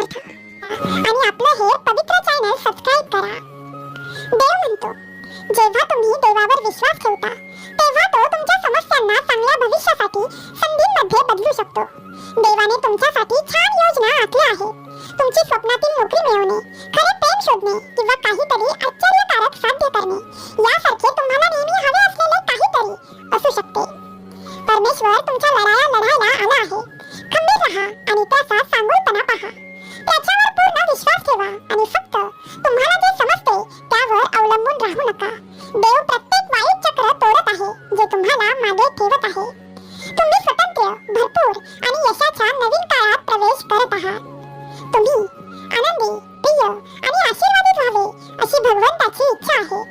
समर्थ आणि आपलं हे पवित्र चॅनल सबस्क्राईब करा. देव म्हणतो जेव्हा तुम्ही देवावर विश्वास ठेवता तेव्हा तो तुमच्या समस्यांना चांगल्या भविष्यासाठी संधींमध्ये बदलू शकतो. देवाने तुमच्यासाठी छान योजना आखल्या आहेत. तुमची स्वप्नातील नोकरी मिळवणे खरे प्रेम शोधणे किंवा काहीतरी आश्चर्यकारक साध्य करणे यासारखे तुम्हाला नेहमी हवे असलेले काहीतरी असू शकते. परमेश्वर तुमच्या लढाया लढायला आला आहे. खंबीर राहा आणि त्याचा सांगोलपणा पहा. त्याच्यावर पूर्ण विश्वास ठेवा आणि फक्त तुम्हाला जे समजते त्यावर अवलंबून राहू नका. देव प्रत्येक वाईट चक्र तोडत आहे जे तुम्हाला मागे ठेवत आहे. तुम्ही स्वतंत्र भरपूर आणि यशाच्या नवीन काळात प्रवेश करत आहात. तुम्ही आनंदी प्रिय आणि आशीर्वादित व्हावे अशी भगवंताची इच्छा आहे.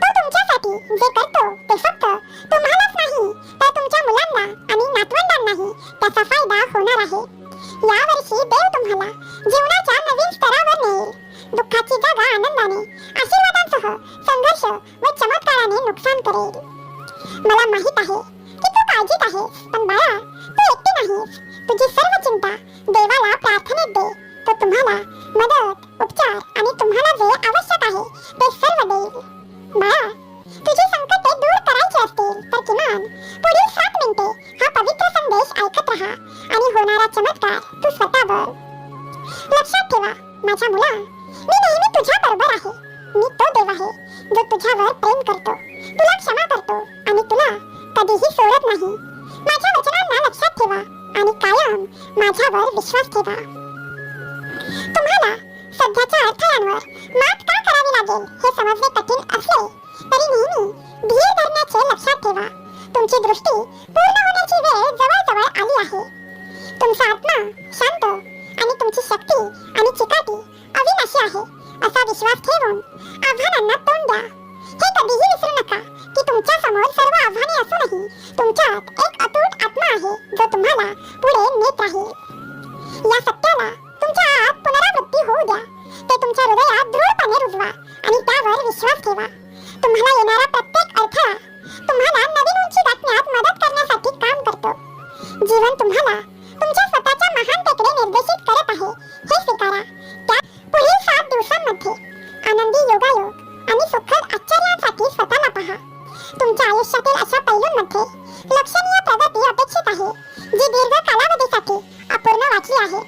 तो तुमच्यासाठी जे करतो ते फक्त तुम्हालाच नाही तर तुमच्या मुलांना आणि नातवंडांनाही त्याचा फायदा होणार आहे. यावर देव तुम्हाला. जीवनाच्या नवीन स्तरावर नेईल दुःखाची जागा आनंदाने आशीर्वादांसह संघर्ष व चमत्काराने नुकसान करेल. मला माहीत आहे की तू काळजीत आहेस पण बाळा तू एकटी नाहीस. तुझी सर्व चिंता देवाला प्रार्थनेत दे. तो तुम्हाला मदत उपचार आणि तुम्हाला जे आवश्यक आहे ते सर्व देईल. बाळा तुझी संकटे दूर करायची असतील तर किमान पुढील सात मिनिटे हा पवित्र संदेश ऐकत राहा. आणि होणारा चमत्कार तू स्वतः बघ. लक्षात ठेवा माझ्या मुला मी नेहमी तुझ्या बरोबर आहे. मी तो देव आहे जो तुझ्यावर प्रेम करतो. तुला क्षमा करतो आणि तुला कधीही सोडत नाही. माझ्या वचनांना लक्षात ठेवा आणि कायम माझ्यावर विश्वास ठेवा. तुम्हाला सध्याच्या अडथळ्यांवर मात का करावी लागेल हे समजणे कठीण असले तरी नेहमी धीर धरण्याचे लक्षात ठेवा. तुमची दृष्टी पूर्ण होण्याची वेळ जवळजवळ आली आहे. तुमचा आत्मा शांत आणि तुमची शक्ती आणि चिकाटी अविनाशी आहे असा विश्वास ठेवून आव्हानांना तोंड द्या. हे कधीही विसरू नका की तुमच्यासमोर सर्व आव्हाने असूनही तुमच्यात एक अतूट आत्मा आहे जो तुम्हाला पुढे नेत राहील. या सत्याला तुमच्या आत पुनरावृत्ती होऊ द्या. ते तुमच्या हृदयात दृढपणे रुजवा आणि त्यावर विश्वास ठेवा. तुम्हाला येणारा प्रत्येक अडथळा तुम्हाला नवीन उंची गाठण्यात मदत करण्यासाठी काम करतो. जीवन तुम्हाला तुमच्या स्वतःच्या महान महानतेकडे निर्देशित करत आहे. हे स्वीकारा. त्या पुढील सात दिवसांमध्ये आनंदी योगायोग आणि सुखद आश्चर्यांसाठी स्वतःला पहा. तुमच्या आयुष्यातील अशा पैलूंमध्ये लक्षणीय प्रगती अपेक्षित आहे जी दीर्घ कालावधीसाठी अपूर्ण वाटली आहे.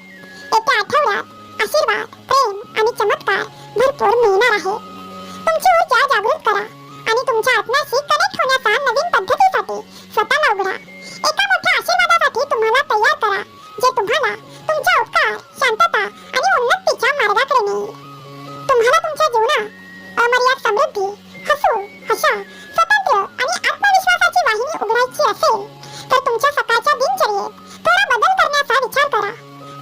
येत्या आठवड्यात आशीर्वाद प्रेम आणि चमत्कार भरपूर मिळणार आहे. तुमची ऊर्जा जागृत करा आणि तुमच्या आत्म्याशी शांती हसू हशा स्वातंत्र्य आणि आत्मविश्वासाची वाहिनी उघडायची असेल तर तुमच्या सकाळच्या दिनचर्येत थोडा बदल करण्याचा विचार करा.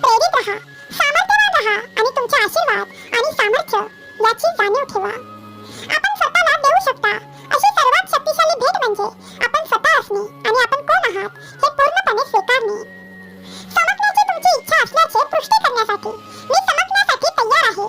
प्रेरित रहा सामर्थ्यवान रहा आणि तुमचे आशीर्वाद आणि सामर्थ्य याची जाणीव ठेवा. आपण स्वतःला देऊ शकता अशी सर्वात शक्तिशाली भेट म्हणजे आपण स्वतः असणे आणि आपण कोण आहात हे पूर्णपणे स्वीकारणे. समजण्याची तुमची इच्छा असल्याचे पुष्टी करण्यासाठी मी समजण्यासाठी तयार आहे.